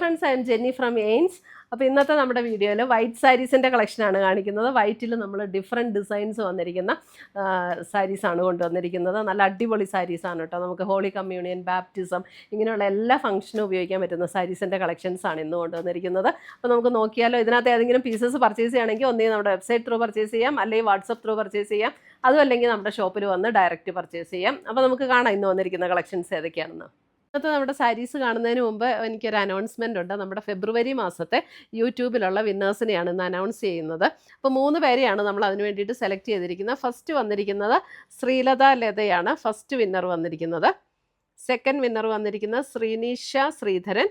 Friends I am Jenny from എയിൻസ് അപ്പോൾ ഇന്നത്തെ നമ്മുടെ വീഡിയോയിൽ വൈറ്റ് സാരീസിന്റെ കളക്ഷനാണ് കാണിക്കുന്നത്. വൈറ്റിൽ നമ്മൾ ഡിഫറെന്റ് ഡിസൈൻസ് വന്നിരിക്കുന്ന സാരീസാണ് കൊണ്ടുവന്നിരിക്കുന്നത്. നല്ല അടിപൊളി സാരീസാണ് കേട്ടോ നമുക്ക് ഹോളി കമ്മ്യൂണിയൻ ബാപ്റ്റിസം ഇങ്ങനെയുള്ള എല്ലാ ഫംഗ്ഷനും ഉപയോഗിക്കാൻ പറ്റുന്ന സാരീസിന്റെ കളക്ഷൻസാണ് ഇന്ന് കൊണ്ടുവന്നിരിക്കുന്നത്. അപ്പോൾ നമുക്ക് നോക്കിയാലോ ഇതിനകത്ത് ഏതെങ്കിലും പീസസ് പർച്ചേസ് ചെയ്യണമെങ്കിൽ ഒന്നേ നമ്മുടെ വെബ്സൈറ്റ് ത്രൂ പർച്ചേസ് ചെയ്യാം അല്ലെങ്കിൽ വാട്സപ്പ് ത്രൂ പർച്ചേസ് ചെയ്യാം. അതും അല്ലെങ്കിൽ നമ്മുടെ ഷോപ്പിൽ വന്ന് ഡയറക്റ്റ് പർച്ചേസ് ചെയ്യാം. അപ്പോൾ നമുക്ക് കാണാം ഇന്ന് വന്നിരിക്കുന്ന കളക്ഷൻസ് ഏതൊക്കെയാണെന്ന്. ഇന്നത്തെ നമ്മുടെ സാരീസ് കാണുന്നതിന് മുമ്പ് എനിക്കൊരു അനൗൺസ്മെന്റ് ഉണ്ട്. നമ്മുടെ ഫെബ്രുവരി മാസത്തെ യൂട്യൂബിലുള്ള വിന്നേഴ്സിനെയാണ് ഇന്ന് അനൗൺസ് ചെയ്യുന്നത്. അപ്പോൾ മൂന്ന് പേരെയാണ് നമ്മൾ അതിന് വേണ്ടിയിട്ട് സെലക്ട് ചെയ്തിരിക്കുന്നത്. ഫസ്റ്റ് വന്നിരിക്കുന്നത് ശ്രീലത ലതയാണ്. ഫസ്റ്റ് വിന്നർ വന്നിരിക്കുന്നത്. സെക്കൻഡ് വിന്നർ വന്നിരിക്കുന്നത് ശ്രീനീഷ ശ്രീധരൻ.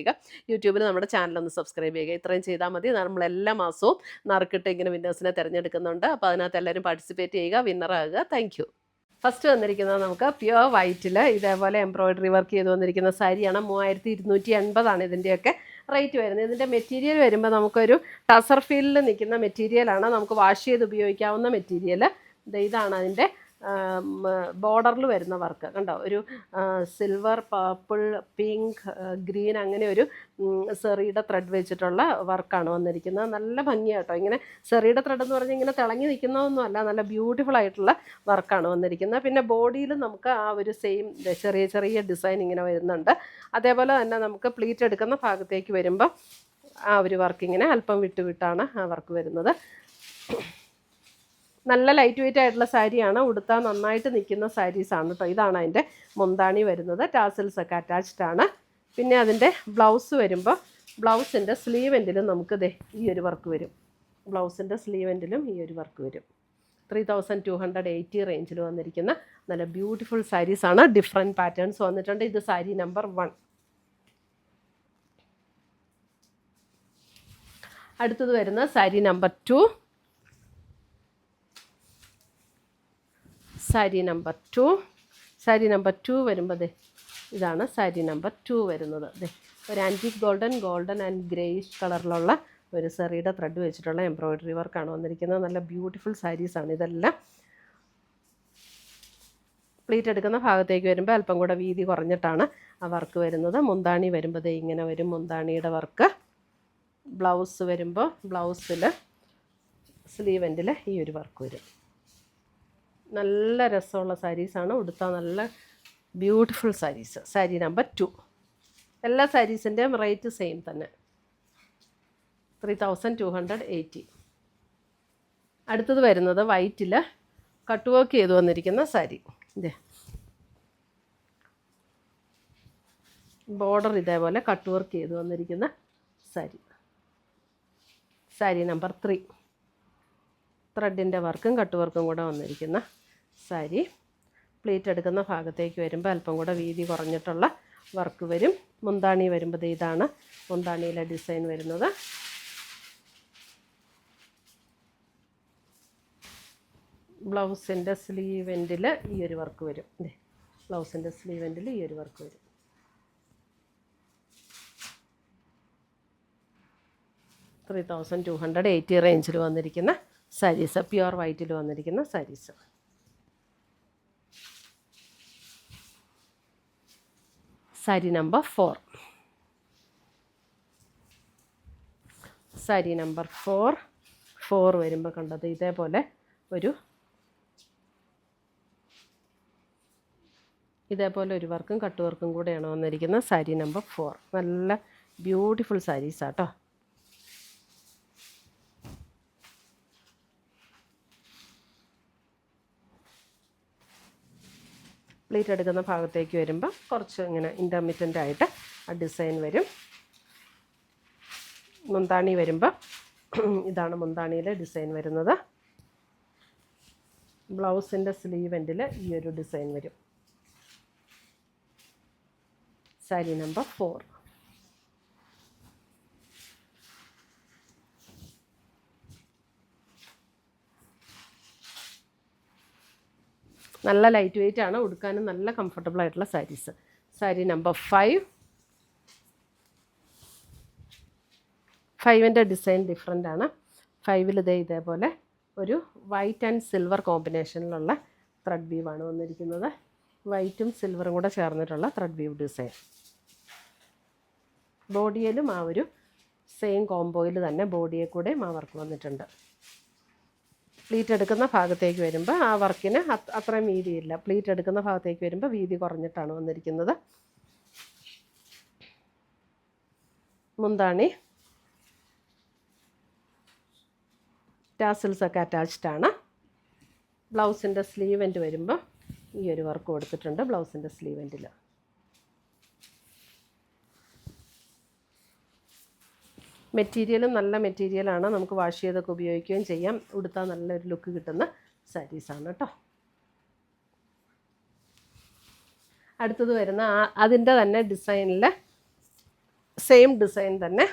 യൂട്യൂബിൽ നമ്മുടെ ചാനൽ ഒന്ന് സബ്സ്ക്രൈബ് ചെയ്യുക. ഇത്രയും ചെയ്താൽ മതി. നമ്മൾ എല്ലാ മാസവും നറുക്കിട്ട് ഇങ്ങനെ വിന്നേഴ്സിനെ തിരഞ്ഞെടുക്കുന്നുണ്ട്. അപ്പോൾ അതിനകത്ത് എല്ലാവരും പാർട്ടിസിപ്പേറ്റ് ചെയ്യുക വിന്നറാകുക താങ്ക് ഫസ്റ്റ് വന്നിരിക്കുന്നത് നമുക്ക് പ്യുവർ വൈറ്റിൽ ഇതേപോലെ എംബ്രോയിഡറി വർക്ക് ചെയ്ത് വന്നിരിക്കുന്ന സാരിയാണ്. മൂവായിരത്തി ഇരുന്നൂറ്റി എൺപതാണ് ഇതിന്റെയൊക്കെ റേറ്റ് വരുന്നത്. ഇതിന്റെ മെറ്റീരിയൽ വരുമ്പോൾ നമുക്കൊരു ടസർ ഫീൽഡിൽ നിൽക്കുന്ന മെറ്റീരിയലാണ് നമുക്ക് വാഷ് ചെയ്ത് ഉപയോഗിക്കാവുന്ന മെറ്റീരിയൽ ഇതാണ് അതിന്റെ ബോർഡറിൽ വരുന്ന വർക്ക്. കണ്ടോ? ഒരു സിൽവർ പർപ്പിൾ പിങ്ക് ഗ്രീൻ അങ്ങനെ ഒരു സെറിയുടെ ത്രെഡ് വെച്ചിട്ടുള്ള വർക്കാണ് വന്നിരിക്കുന്നത്. നല്ല ഭംഗിയാട്ടോ ഇങ്ങനെ സെറിയുടെ ത്രെഡ് എന്ന് പറഞ്ഞാൽ ഇങ്ങനെ തിളങ്ങി നിൽക്കുന്നതൊന്നും അല്ല. നല്ല ബ്യൂട്ടിഫുൾ ആയിട്ടുള്ള വർക്കാണ് വന്നിരിക്കുന്നത്. പിന്നെ ബോഡിയിൽ നമുക്ക് ആ ഒരു സെയിം ചെറിയ ചെറിയ ഡിസൈൻ ഇങ്ങനെ വരുന്നുണ്ട്. അതേപോലെ തന്നെ നമുക്ക് പ്ലീറ്റ് എടുക്കുന്ന ഭാഗത്തേക്ക് വരുമ്പോൾ ആ ഒരു വർക്ക് ഇങ്ങനെ അല്പം വിട്ടുവിട്ടാണ് ആ വർക്ക് വരുന്നത്. നല്ല ലൈറ്റ് വെയിറ്റ് ആയിട്ടുള്ള സാരിയാണ്. ഉടുത്താൽ നന്നായിട്ട് നിൽക്കുന്ന സാരീസാണ് കേട്ടോ ഇതാണ് അതിന്റെ മുന്താണി വരുന്നത്. ടാസൽസ് ഒക്കെ അറ്റാച്ച്ഡ് ആണ്. പിന്നെ അതിന്റെ ബ്ലൗസ് വരുമ്പോൾ ബ്ലൗസിന്റെ സ്ലീവ് എൻഡിലും നമുക്ക് ദേ ഈ ഒരു വർക്ക് വരും. ബ്ലൗസിന്റെ സ്ലീവ് എൻഡിലും ഈ ഒരു വർക്ക് വരും. Three thousand two hundred eighty റേഞ്ചിൽ വന്നിരിക്കുന്ന നല്ല ബ്യൂട്ടിഫുൾ സാരീസാണ് ഡിഫറെന്റ് പാറ്റേൺസ് വന്നിട്ടുണ്ട്. ഇത് സാരി നമ്പർ വൺ അടുത്തത് വരുന്ന sari number two sari number two. Sari number two വരുമ്പോൾ ഇതാണ് സാരി നമ്പർ ടു വരുന്നത്. അതെ ഒരു antique golden golden and greyish കളറിലുള്ള ഒരു സെറിയുടെ ത്രെഡ് വെച്ചിട്ടുള്ള എംബ്രോയ്ഡറി വർക്കാണ് വന്നിരിക്കുന്നത്. നല്ല ബ്യൂട്ടിഫുൾ സാരീസാണ് ഇതെല്ലാം. പ്ലീറ്റ് എടുക്കുന്ന ഭാഗത്തേക്ക് വരുമ്പോൾ അല്പം കൂടെ വീതി കുറഞ്ഞിട്ടാണ് ആ വർക്ക് വരുന്നത്. മുന്താണി വരുമ്പോൾ ഇങ്ങനെ വരും. മുന്താണിയുടെ വർക്ക് ബ്ലൗസ് വരുമ്പോൾ ബ്ലൗസിൽ സ്ലീവെന്റിൽ ഈ ഒരു വർക്ക് വരും. നല്ല രസമുള്ള സാരീസാണ് ഉടുത്ത നല്ല beautiful saris sari number two എല്ലാ സാരീസിന്റെയും റേറ്റ് സെയിം തന്നെ. Three thousand two hundred eighty അടുത്തത് വരുന്നത് വൈറ്റിൽ കട്ട് വർക്ക് ചെയ്തു വന്നിരിക്കുന്ന സാരി ഇതേ ബോർഡർ ഇതേപോലെ കട്ട് വർക്ക് ചെയ്തു വന്നിരിക്കുന്ന സാരി സാരി നമ്പർ ത്രീ ത്രെഡിന്റെ വർക്കും കട്ട് വർക്കും കൂടെ വന്നിരിക്കുന്ന സാരി പ്ലേറ്റ് എടുക്കുന്ന ഭാഗത്തേക്ക് വരുമ്പോൾ അല്പം കൂടെ വീതി കുറഞ്ഞിട്ടുള്ള വർക്ക് വരും. മുന്താണി വരുമ്പോൾ ഇതാണ് മുന്താണിയിലെ ഡിസൈൻ വരുന്നത്. ബ്ലൗസിന്റെ സ്ലീവെന്റിൽ ഈ ഒരു വർക്ക് വരും. ബ്ലൗസിന്റെ സ്ലീവെന്റിൽ ഈ ഒരു വർക്ക് വരും. Three thousand two hundred eighty റേഞ്ചിൽ വന്നിരിക്കുന്ന സാരീസ് പ്യുവർ വൈറ്റിൽ വന്നിരിക്കുന്ന saris sari number four. Sari number four. Four വരുമ്പോൾ കണ്ടത് ഇതേപോലെ ഒരു ഇതേപോലെ ഒരു വർക്കും കട്ട് വർക്കും കൂടെയാണ് വന്നിരിക്കുന്നത് സാരി നമ്പർ ഫോർ. നല്ല ബ്യൂട്ടിഫുൾ സാരീസാട്ടോ. പ്ലേറ്റ് എടുക്കുന്ന ഭാഗത്തേക്ക് വരുമ്പോൾ കുറച്ച് ഇങ്ങനെ ഇന്റർമീറ്റന്റ് ആയിട്ട് ആ ഡിസൈൻ വരും. മുന്താണി വരുമ്പോൾ ഇതാണ് മുന്താണിയിലെ ഡിസൈൻ വരുന്നത്. ബ്ലൗസിന്റെ സ്ലീവ് ഈ ഒരു ഡിസൈൻ വരും. സാരി നമ്പർ ഫോർ നല്ല ലൈറ്റ് വെയിറ്റ് ആണ്. ഉടുക്കാനും നല്ല കംഫർട്ടബിൾ ആയിട്ടുള്ള സാരീസ് സാരി നമ്പർ ഫൈവ് ഫൈവിന്റെ ഡിസൈൻ ഡിഫറെന്റ് ആണ്. ഫൈവിൽ ഇതേ ഇതേപോലെ ഒരു വൈറ്റ് ആൻഡ് സിൽവർ കോമ്പിനേഷനിലുള്ള ത്രെഡ് വീവാണ് വന്നിരിക്കുന്നത്. വൈറ്റും സിൽവറും കൂടെ ചേർന്നിട്ടുള്ള ത്രെഡ് വീവ് ഡിസൈൻ ബോഡിയിലും ആ ഒരു സെയിം കോംബോയിൽ തന്നെ ബോഡിയെ കൂടെ ആ വർക്ക് വന്നിട്ടുണ്ട്. പ്ലീറ്റ് എടുക്കുന്ന ഭാഗത്തേക്ക് വരുമ്പോൾ ആ വർക്കിന് അത്- അത്രയും വീതിയില്ല. പ്ലീറ്റ് എടുക്കുന്ന ഭാഗത്തേക്ക് വരുമ്പോൾ വീതി കുറഞ്ഞിട്ടാണ് വന്നിരിക്കുന്നത്. മുന്താണി. ടാസിൽസ് ഒക്കെ അറ്റാച്ച്ഡ് ആണ്. ബ്ലൗസിന്റെ സ്ലീവെന്റ് വരുമ്പോൾ ഈ ഒരു വർക്ക് കൊടുത്തിട്ടുണ്ട്. ബ്ലൗസിന്റെ സ്ലീവെന്റിൽ മെറ്റീരിയലും നല്ല മെറ്റീരിയലാണ് നമുക്ക് വാഷ് ചെയ്തൊക്കെ ഉപയോഗിക്കുകയും ചെയ്യാം. ഉടുത്താൽ നല്ലൊരു ലുക്ക് കിട്ടുന്ന സാരീസാണ് കേട്ടോ. അടുത്തത് വരുന്ന അതിന്റെ തന്നെ ഡിസൈനിൽ സെയിം ഡിസൈൻ തന്നെ.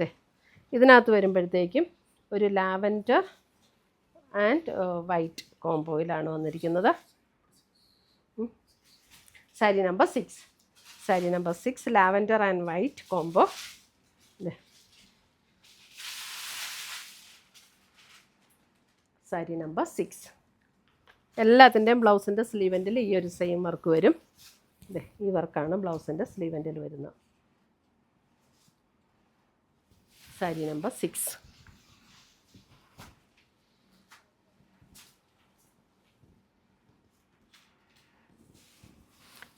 ദേ ഇതിനകത്ത് വരുമ്പോഴത്തേക്കും ഒരു ലാവൻഡർ ആൻഡ് വൈറ്റ് കോംബോയിലാണ് വന്നിരിക്കുന്നത്. Sari number six. Sari number six lavender and white combo. Sari number six എല്ലാത്തിന്റെയും ബ്ലൗസിന്റെ സ്ലീവെന്റിൽ ഈ ഒരു സെയിം വർക്ക് വരും. ദേ ഈ വർക്കാണ് ബ്ലൗസിന്റെ സ്ലീവെന്റിൽ വരുന്നത് sari number six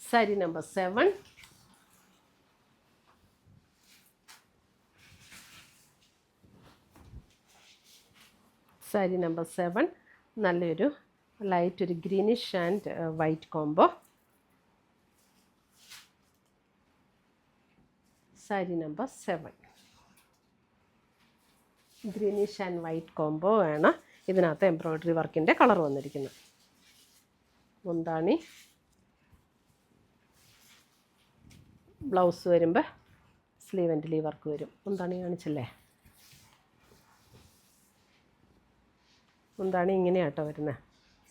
sari number seven sari number seven. നല്ലൊരു ലൈറ്റ് ഒരു greenish and white combo. Sari number seven. Greenish and white combo ആണ് ഇതിനകത്ത് എംബ്രോയ്ഡറി വർക്കിന്റെ കളർ വന്നിരിക്കുന്നത്. മുന്താണി. ബ്ലൗസ് വരുമ്പോൾ സ്ലീവ് ആൻഡ് ലീവ് വർക്ക് വരും. മുന്താണി കാണിച്ചല്ലേ? മുന്താണി ഇങ്ങനെയാട്ടോ വരുന്നത്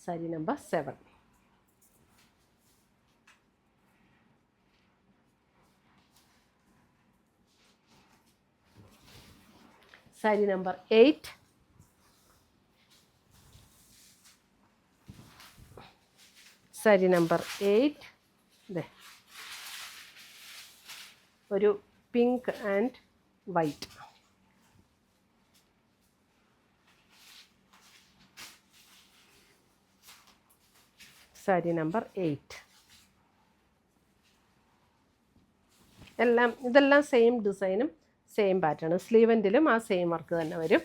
sari number seven sari number eight sari number eight ഇതേ ഒരു pink and white. Sari number eight. എല്ലാം ഇതെല്ലാം സെയിം ഡിസൈനും സെയിം പാറ്റേൺ സ്ലീവന്റിലും ആ സെയിം വർക്ക് തന്നെ വരും.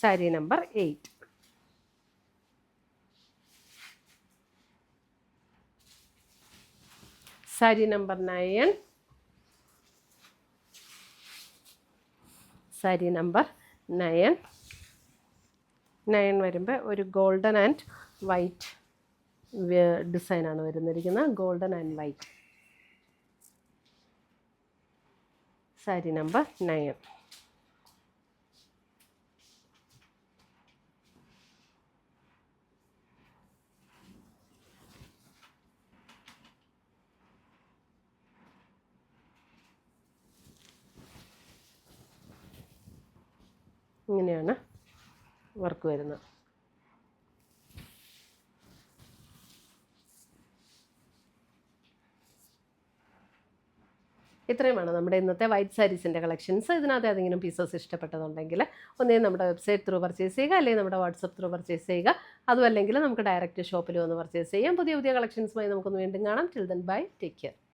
Sari number eight. Sari number nine. Sari number nine. Nine വരുമ്പോൾ ഒരു ഗോൾഡൻ ആൻഡ് വൈറ്റ് ഡിസൈനാണ് വരുന്നിരിക്കുന്നത്. Golden and white sari number nine ഇങ്ങനെയാണ് വർക്ക് വരുന്നത്. ഇത്രയുമാണ് നമ്മുടെ ഇന്നത്തെ വൈറ്റ് സാരീസിന്റെ കളക്ഷൻസ് ഇതിനകത്ത് ഏതെങ്കിലും പീസസ് ഇഷ്ടപ്പെട്ടതുണ്ടെങ്കിൽ ഒന്നേ നമ്മുടെ വെബ്സൈറ്റ് ത്രൂ പർച്ചേസ് ചെയ്യുക അല്ലെങ്കിൽ നമ്മുടെ വാട്സപ്പ് ത്രൂ പർച്ചേസ് ചെയ്യുക. അതുമല്ലെങ്കിൽ നമുക്ക് ഡയറക്റ്റ് ഷോപ്പിൽ വന്ന് പർച്ചേസ് ചെയ്യാം. പുതിയ പുതിയ കളക്ഷൻസുമായി നമുക്കൊന്ന് വീണ്ടും കാണാം. Till then bye take care